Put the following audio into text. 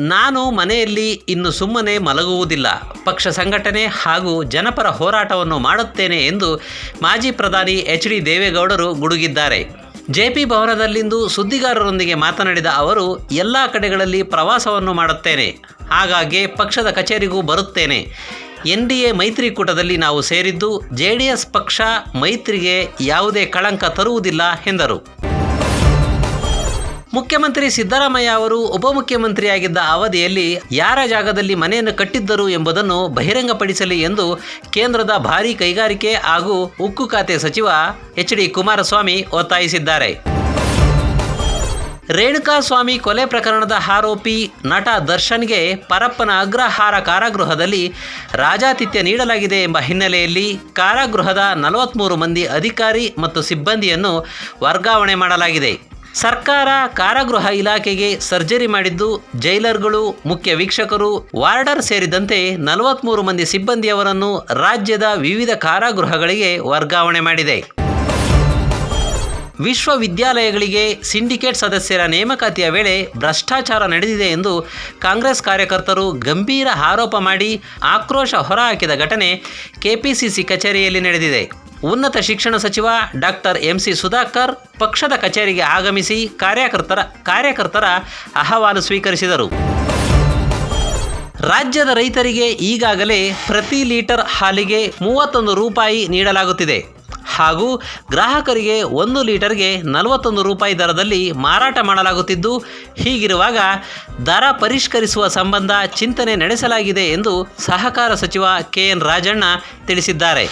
ನಾನು ಮನೆಯಲ್ಲಿ ಇನ್ನು ಸುಮ್ಮನೆ ಮಲಗುವುದಿಲ್ಲ. ಪಕ್ಷ ಸಂಘಟನೆ ಹಾಗೂ ಜನಪರ ಹೋರಾಟವನ್ನು ಮಾಡುತ್ತೇನೆ ಎಂದು ಮಾಜಿ ಪ್ರಧಾನಿ ಎಚ್ ಡಿ ದೇವೇಗೌಡರು ಗುಡುಗಿದ್ದಾರೆ. ಜೆಪಿ ಭವನದಲ್ಲಿಂದು ಸುದ್ದಿಗಾರರೊಂದಿಗೆ ಮಾತನಾಡಿದ ಅವರು, ಎಲ್ಲ ಕಡೆಗಳಲ್ಲಿ ಪ್ರವಾಸವನ್ನು ಮಾಡುತ್ತೇನೆ. ಹಾಗಾಗಿ ಪಕ್ಷದ ಕಚೇರಿಗೂ ಬರುತ್ತೇನೆ. ಎನ್ ಡಿ ಎ ಮೈತ್ರಿಕೂಟದಲ್ಲಿ ನಾವು ಸೇರಿದ್ದು, ಜೆ ಡಿ ಎಸ್ ಪಕ್ಷ ಮೈತ್ರಿಗೆ ಯಾವುದೇ ಕಳಂಕ ತರುವುದಿಲ್ಲ ಎಂದರು. ಮುಖ್ಯಮಂತ್ರಿ ಸಿದ್ದರಾಮಯ್ಯ ಅವರು ಉಪಮುಖ್ಯಮಂತ್ರಿಯಾಗಿದ್ದ ಅವಧಿಯಲ್ಲಿ ಯಾರ ಜಾಗದಲ್ಲಿ ಮನೆಯನ್ನು ಕಟ್ಟಿದ್ದರು ಎಂಬುದನ್ನು ಬಹಿರಂಗಪಡಿಸಲಿ ಎಂದು ಕೇಂದ್ರದ ಭಾರೀ ಕೈಗಾರಿಕೆ ಹಾಗೂ ಉಕ್ಕು ಖಾತೆ ಸಚಿವ ಎಚ್ ಡಿ ಕುಮಾರಸ್ವಾಮಿ ಒತ್ತಾಯಿಸಿದ್ದಾರೆ. ರೇಣುಕಾಸ್ವಾಮಿ ಕೊಲೆ ಪ್ರಕರಣದ ಆರೋಪಿ ನಟ ದರ್ಶನ್ಗೆ ಪರಪ್ಪನ ಅಗ್ರಹಾರ ಕಾರಾಗೃಹದಲ್ಲಿ ರಾಜಾತಿಥ್ಯ ನೀಡಲಾಗಿದೆ ಎಂಬ ಹಿನ್ನೆಲೆಯಲ್ಲಿ ಕಾರಾಗೃಹದ ನಲವತ್ತ್ಮೂರು ಮಂದಿ ಅಧಿಕಾರಿ ಮತ್ತು ಸಿಬ್ಬಂದಿಯನ್ನು ವರ್ಗಾವಣೆ ಮಾಡಲಾಗಿದೆ. ಸರ್ಕಾರ ಕಾರಾಗೃಹ ಇಲಾಖೆಗೆ ಸರ್ಜರಿ ಮಾಡಿದ್ದು ಜೈಲರ್ಗಳು, ಮುಖ್ಯ ವೀಕ್ಷಕರು, ವಾರ್ಡರ್ ಸೇರಿದಂತೆ ನಲವತ್ಮೂರು ಮಂದಿ ಸಿಬ್ಬಂದಿಯವರನ್ನು ರಾಜ್ಯದ ವಿವಿಧ ಕಾರಾಗೃಹಗಳಿಗೆ ವರ್ಗಾವಣೆ ಮಾಡಿದೆ. ವಿಶ್ವವಿದ್ಯಾಲಯಗಳಿಗೆ ಸಿಂಡಿಕೇಟ್ ಸದಸ್ಯರ ನೇಮಕಾತಿಯ ವೇಳೆ ಭ್ರಷ್ಟಾಚಾರ ನಡೆದಿದೆ ಎಂದು ಕಾಂಗ್ರೆಸ್ ಕಾರ್ಯಕರ್ತರು ಗಂಭೀರ ಆರೋಪ ಮಾಡಿ ಆಕ್ರೋಶ ಹೊರಹಾಕಿದ ಘಟನೆ ಕೆಪಿಸಿಸಿ ಕಚೇರಿಯಲ್ಲಿ ನಡೆದಿದೆ. ಉನ್ನತ ಶಿಕ್ಷಣ ಸಚಿವ ಡಾಕ್ಟರ್ ಎಂಸಿ ಸುಧಾಕರ್ ಪಕ್ಷದ ಕಚೇರಿಗೆ ಆಗಮಿಸಿ ಕಾರ್ಯಕರ್ತರ ಕಾರ್ಯಕರ್ತರ ಅಹವಾಲು ಸ್ವೀಕರಿಸಿದರು. ರಾಜ್ಯದ ರೈತರಿಗೆ ಈಗಾಗಲೇ ಪ್ರತಿ ಲೀಟರ್ ಹಾಲಿಗೆ ಮೂವತ್ತೊಂದು ರೂಪಾಯಿ ನೀಡಲಾಗುತ್ತಿದೆ. ಹಾಗೂ ಗ್ರಾಹಕರಿಗೆ ಒಂದು ಲೀಟರ್ಗೆ ನಲವತ್ತೊಂದು ರೂಪಾಯಿ ದರದಲ್ಲಿ ಮಾರಾಟ ಮಾಡಲಾಗುತ್ತಿದ್ದು, ಹೀಗಿರುವಾಗ ದರ ಪರಿಷ್ಕರಿಸುವ ಸಂಬಂಧ ಚಿಂತನೆ ನಡೆಸಲಾಗಿದೆ ಎಂದು ಸಹಕಾರ ಸಚಿವ ಕೆ ಎನ್ ರಾಜಣ್ಣ ತಿಳಿಸಿದ್ದಾರೆ.